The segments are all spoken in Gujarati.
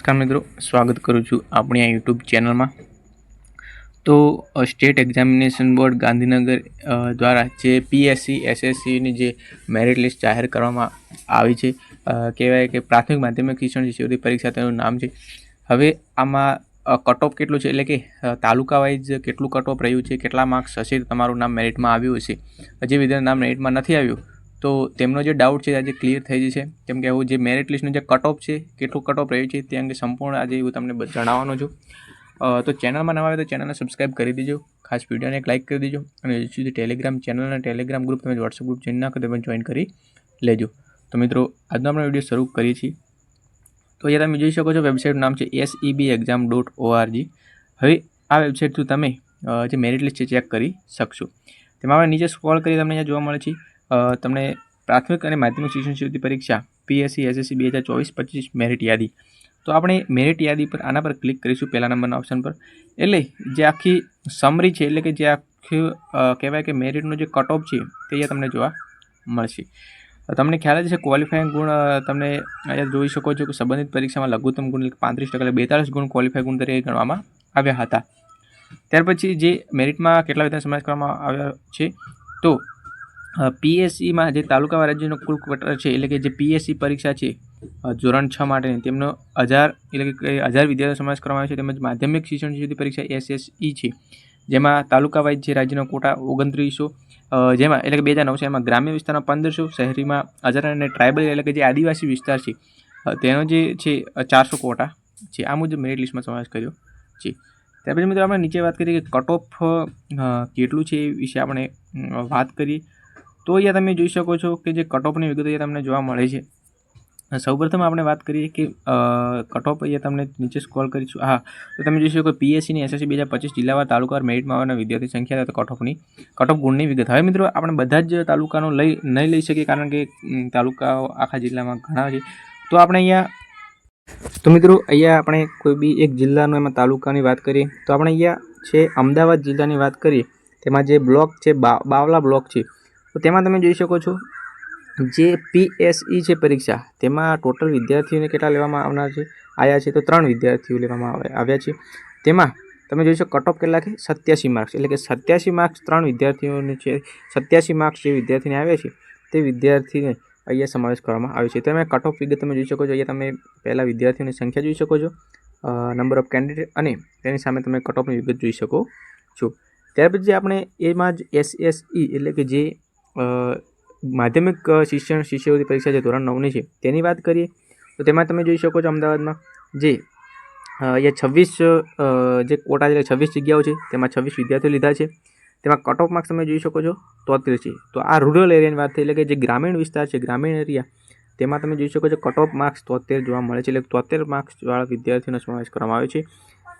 નમસ્કાર મિત્રો, સ્વાગત કરું છું આપણી આ યુટ્યુબ ચેનલમાં. તો સ્ટેટ એક્ઝામિનેશન બોર્ડ ગાંધીનગર દ્વારા જે પીએસસી એસએસસીની જે મેરિટ લિસ્ટ જાહેર કરવામાં આવી છે કહેવાય કે પ્રાથમિક માધ્યમિક શિક્ષણ શિષ્યવૃત્તિ પરીક્ષા તેનું નામ છે. હવે આમાં કટ ઓફ કેટલું છે? એટલે કે તાલુકા વાઇઝ કેટલું કટ ઓફ રહ્યું છે? કેટલા માર્ક્સ હશે? તમારું નામ મેરિટમાં આવ્યું હશે. જે વિદ્યાર્થીનું નામ મેરિટમાં નથી આવ્યું. તો તેમનો જે ડાઉટ છે આજે ક્લિયર થઈ જશે, કેમ કે હું જે મેરિટ લિસ્ટનું જે કટ ઓફ છે, કેટલું કટ ઓફ રહ્યું છે, તે અંગે સંપૂર્ણ આજે હું તમને જણાવવાનો છું. તો ચેનલમાં નવા આવે તો ચેનલને સબસ્ક્રાઇબ કરી દેજો. ખાસ વિડીયોને એક લાઇક કરી દેજો. અને સુધી ટેલિગ્રામ ચેનલ અને ટેલિગ્રામ ગ્રુપ તમે વોટ્સઅપ ગ્રુપ જોઈન ના કરો તો જોઈન કરી લેજો. તો મિત્રો, આજનો આપણે વીડિયો શરૂ કરીએ છીએ. તો અહીંયા તમે જોઈ શકો છો વેબસાઇટનું નામ છે S B exam dot O R G હવે આ વેબસાઇટથી તમે જે મેરિટ લિસ્ટ છે ચેક કરી શકશો. તેમાં આપણે નીચે સ્ક્રોલ કરી તમને અહીંયા જોવા મળે છે. તમને પ્રાથમિક અને માધ્યમિક શિક્ષણ શિક્ષણ પરીક્ષા પીએસસી એસએસસી બે હજાર ચોવીસ, પચીસ મેરિટ યાદી. તો આપણે મેરિટ યાદી પર આના પર ક્લિક કરીશું પહેલા નંબરના ઓપ્શન પર. એટલે જે આખી સમરી છે, એટલે કે જે આખી કહેવાય કે મેરિટનો જે કટ ઓફ છે, તે અહીંયા તમને જોવા મળશે. તમને ખ્યાલ જ છે ક્વોલિફાઈંગ ગુણ તમને અહીંયા જોઈ શકો છો કે સંબંધિત પરીક્ષામાં લઘુત્તમ ગુણ પાંત્રીસ ટકા બેતાલીસ ગુણ ક્વોલિફાઈ ગુણ તરીકે ગણવામાં આવ્યા હતા. ત્યાર પછી જે મેરિટમાં કેટલા વિધાન સમાવેશ કરવામાં આવ્યા છે, તો પીએસસીમાં જે તાલુકા રાજ્યનો કુલ ક્વોટર છે, એટલે કે જે પીએસસી પરીક્ષા છે ધોરણ છ માટેની, તેમનો હજાર, એટલે કે હજાર વિદ્યાર્થીઓ સમાવેશ કરવામાં આવે છે, તેમજ માધ્યમિક શિક્ષણ સુધી પરીક્ષા એસએસઈ છે. જેમાં તાલુકા વાઇઝ જે રાજ્યનો કોટા ઓગણત્રીસો જેમાં, એટલે કે બે હજાર નવસો, એમાં ગ્રામ્ય વિસ્તારમાં પંદરસો, શહેરીમાં હજાર અને ટ્રાઇબલ એટલે કે જે આદિવાસી વિસ્તાર છે તેનો જે છે ચારસો કોટા છે, આ મુજબ મેરિટ લિસ્ટમાં સમાવેશ કર્યો છે. ત્યાર પછી મિત્રો આપણે નીચે વાત કરીએ કે કટ ઓફ કેટલું છે એ વિશે આપણે વાત કરીએ. તો અહીંયા તમે જોઈ શકો છો કે જે કટઓફની વિગતો અહીંયા તમને જોવા મળે છે. સૌપ્રથમ આપણે વાત કરીએ કે કટઓફ અહીંયા તમને નીચે સ્કોલ કરીશું. હા, તો તમે જોઈ શકો પીએસસીની એસએસસી બે હજાર પચીસ જિલ્લાવાર તાલુકા મેરિટમાં આવવાના વિદ્યાર્થી સંખ્યા તો કટઓફની કટઓફ કટ ઓફ ગુણની વિગત. હવે મિત્રો, આપણે બધા જ તાલુકાનો લઈ, નહીં લઈ શકીએ કારણ કે તાલુકાઓ આખા જિલ્લામાં ઘણા છે. તો આપણે અહીંયા, તો મિત્રો, અહીંયા આપણે કોઈ બી એક જિલ્લાનો એમાં તાલુકાની વાત કરીએ, તો આપણે અહીંયા છે અમદાવાદ જિલ્લાની વાત કરીએ, તેમાં જે બ્લોક છે બાવલા બ્લોક છે. તો તેમાં તમે જોઈ શકો છો, જે પીએસઈ છે પરીક્ષા, તેમાં ટોટલ વિદ્યાર્થીઓને કેટલા લેવામાં આવનાર છે આવ્યા છે તો ત્રણ વિદ્યાર્થીઓ લેવામાં આવે- આવ્યા છે. તેમાં તમે જોઈ શકો કટ કેટલા કે સત્યાસી માર્ક્સ એટલે કે સત્યાસી માર્ક્સ ત્રણ વિદ્યાર્થીઓને છે, સત્યાસી માર્ક્સ જે વિદ્યાર્થીને આવ્યા છે, તે વિદ્યાર્થીને અહીંયા સમાવેશ કરવામાં આવ્યો છે. તમે કટ ઓફ વિગત તમે જોઈ શકો છો, અહીંયા તમે પહેલાં વિદ્યાર્થીઓની સંખ્યા જોઈ શકો છો નંબર ઓફ કેન્ડિડેટ અને તેની સામે તમે કટ ઓફની વિગત જોઈ શકો છો. ત્યાર પછી આપણે એમાં જ એસએસઈ એટલે કે જે માધ્યમિક શિક્ષણ, શિષ્યવૃત્તિ પરીક્ષા જે ધોરણ નવની છે, તેની વાત કરીએ, તો તેમાં તમે જોઈ શકો છો અમદાવાદમાં જે અહીંયા છવ્વીસ જે કોટા છે છવ્વીસ જગ્યાઓ છે, તેમાં છવ્વીસ વિદ્યાર્થીઓ લીધા છે, તેમાં કટ ઓફ માર્ક્સ તમે જોઈ શકો છો તોતેર છે. તો આ રૂરલ એરિયાની વાત થઈ, એટલે કે જે ગ્રામીણ વિસ્તાર છે, ગ્રામીણ એરિયા તેમાં તમે જોઈ શકો છો કટ ઓફ માર્ક્સ તોતેર જોવા મળે છે, એટલે તોતેર માર્ક્સવાળા વિદ્યાર્થીઓનો સમાવેશ કરવામાં આવે છે.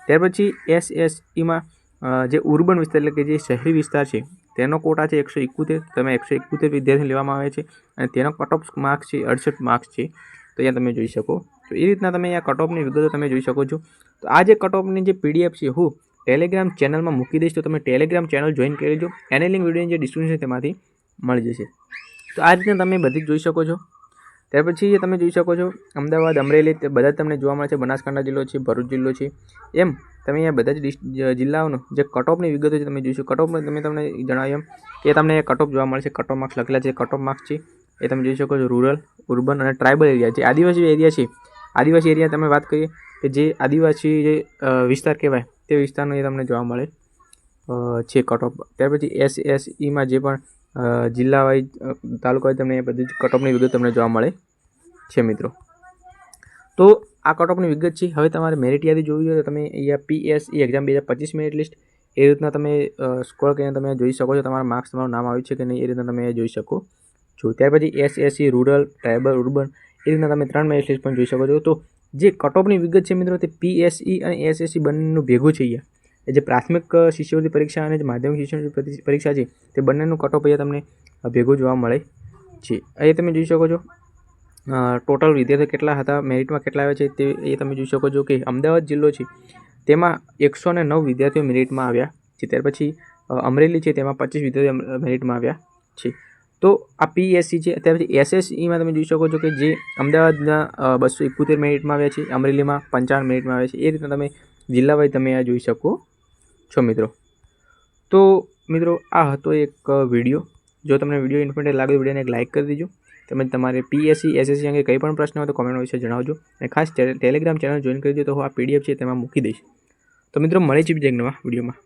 ત્યાર પછી એસએસઈમાં જે ઉર્બન વિસ્તાર એટલે કે જે શહેરી વિસ્તાર છે, તેનો કોટા છે એકસો એકોતેર. તમે એકસો એકોતેર વિદ્યાર્થી લેવામાં આવે છે અને તેનો કટ ઓફ માર્ક્સ છે, અડસઠ માર્ક્સ છે. તો અહીંયા તમે જોઈ શકો. તો એ રીતના તમે અહીંયા કટ ઓફની વિગતો તમે જોઈ શકો છો. તો આ જે કટ ઓફની જે પીડીએફ છે, હું ટેલિગ્રામ ચેનલમાં મૂકી દઈશ. તો તમે ટેલિગ્રામ ચેનલ જોઈન કરી લેજો. એની લિંક વિડીયોની જે ડિસ્ક્રિપ્શન તેમાંથી મળી જશે. તો આ રીતના તમે બધી જ જોઈ શકો છો. ત્યાર પછી તમે જોઈ શકો છો, અમદાવાદ, અમરેલી, તે બધા તમને જોવા મળે છે. બનાસકાંઠા જિલ્લો છે, ભરૂચ જિલ્લો છે. એમ, તમે અહીંયા બધા જ જિલ્લાઓનો, જે કટઓફની વિગતો છે તમે જોઈશું કટઓફ તમે તમને જણાવ્યું કે તમને કટઓફ જોવા મળશે કટઓફ માર્ક્સ લખેલા છે. કટઓફ માર્ક્સ છે. એ તમે જોઈ શકો છો રૂરલ ઉર્બન અને ટ્રાઇબલ એરિયા જે આદિવાસી એરિયા છે. આદિવાસી એરિયા તમે વાત કરીએ કે જે આદિવાસી જે વિસ્તાર કહેવાય, તે વિસ્તારનો એ તમને જોવા મળે છે કટઓફ ત્યાર પછી એસ એસ ઈમાં જે પણ જિલ્લા વાઇઝ તાલુકા વાઇઝ તમને એ બધી જ કટઓફની વિગત તમને જોવા મળે છે મિત્રો. તો આ કટઓફની વિગત છે. હવે તમારે મેરિટ યાદી જોવી હોય તો તમે અહીંયા પીએસઈ એક્ઝામ બે હજાર પચીસ મેરિટ લિસ્ટ એ રીતના તમે સ્કોર કરીને તમે જોઈ શકો છો તમારા માર્ક્સ તમારું નામ આવ્યું છે કે નહીં એ રીતના તમે જોઈ શકો છો. ત્યાર પછી એસએસસી રૂરલ ટ્રાઇબલ ઉર્બન એ રીતના તમે ત્રણ મેરિટ લિસ્ટ પણ જોઈ શકો છો. તો જે કટઓફની વિગત છે મિત્રો, તે પીએસઈ અને એસએસસી બંનેનું ભેગું છે અહીંયા. જે પ્રાથમિક શિષ્યવૃત્તિ પરીક્ષા અને જે માધ્યમિક શિષ્યવૃત્તિ પરી- પરીક્ષા છે, તે બંનેનું કટ અહીંયા તમને ભેગું જોવા મળે છે. એ તમે જોઈ શકો છો ટોટલ વિદ્યાર્થીઓ કેટલા હતા મેરિટમાં કેટલા આવ્યા છે, તે એ તમે જોઈ શકો છો કે અમદાવાદ જિલ્લો છે, તેમાં એકસો ને નવ વિદ્યાર્થીઓ મેરિટમાં આવ્યા છે. ત્યાર પછી અમરેલી છે, તેમાં પચીસ વિદ્યાર્થીઓ મેરિટમાં આવ્યા છે. તો આ પીએસસી છે, ત્યાર પછી એસએસઈમાં તમે જોઈ શકો છો કે જે અમદાવાદના બસો એકોતેર મિનિટમાં આવ્યા છે, અમરેલીમાં પંચાવન મિનિટમાં આવે છે. એ રીતના તમે જિલ્લા વાઇઝ તમે આ જોઈ શકો છો મિત્રો? તો મિત્રો, આ હતો એક વીડિયો જો તમને વીડિયો ઇન્ફોર્મેટિવ લાગ્યો વિડીયોને એક લાઇક કરી દેજો. તેમજ તમારે પીએસસી એસએસસી અંગે કંઈ પણ પ્રશ્ન હોય તો કોમેન્ટ વિશે જણાવજો. અને ખાસ ટેલિગ્રામ ચેનલ જોઈન કરી દો તો હું આ પીડીએફ છે તેમાં મૂકી દઈશ. તો મિત્રો મળે છે બીજા નવા વિડીયોમાં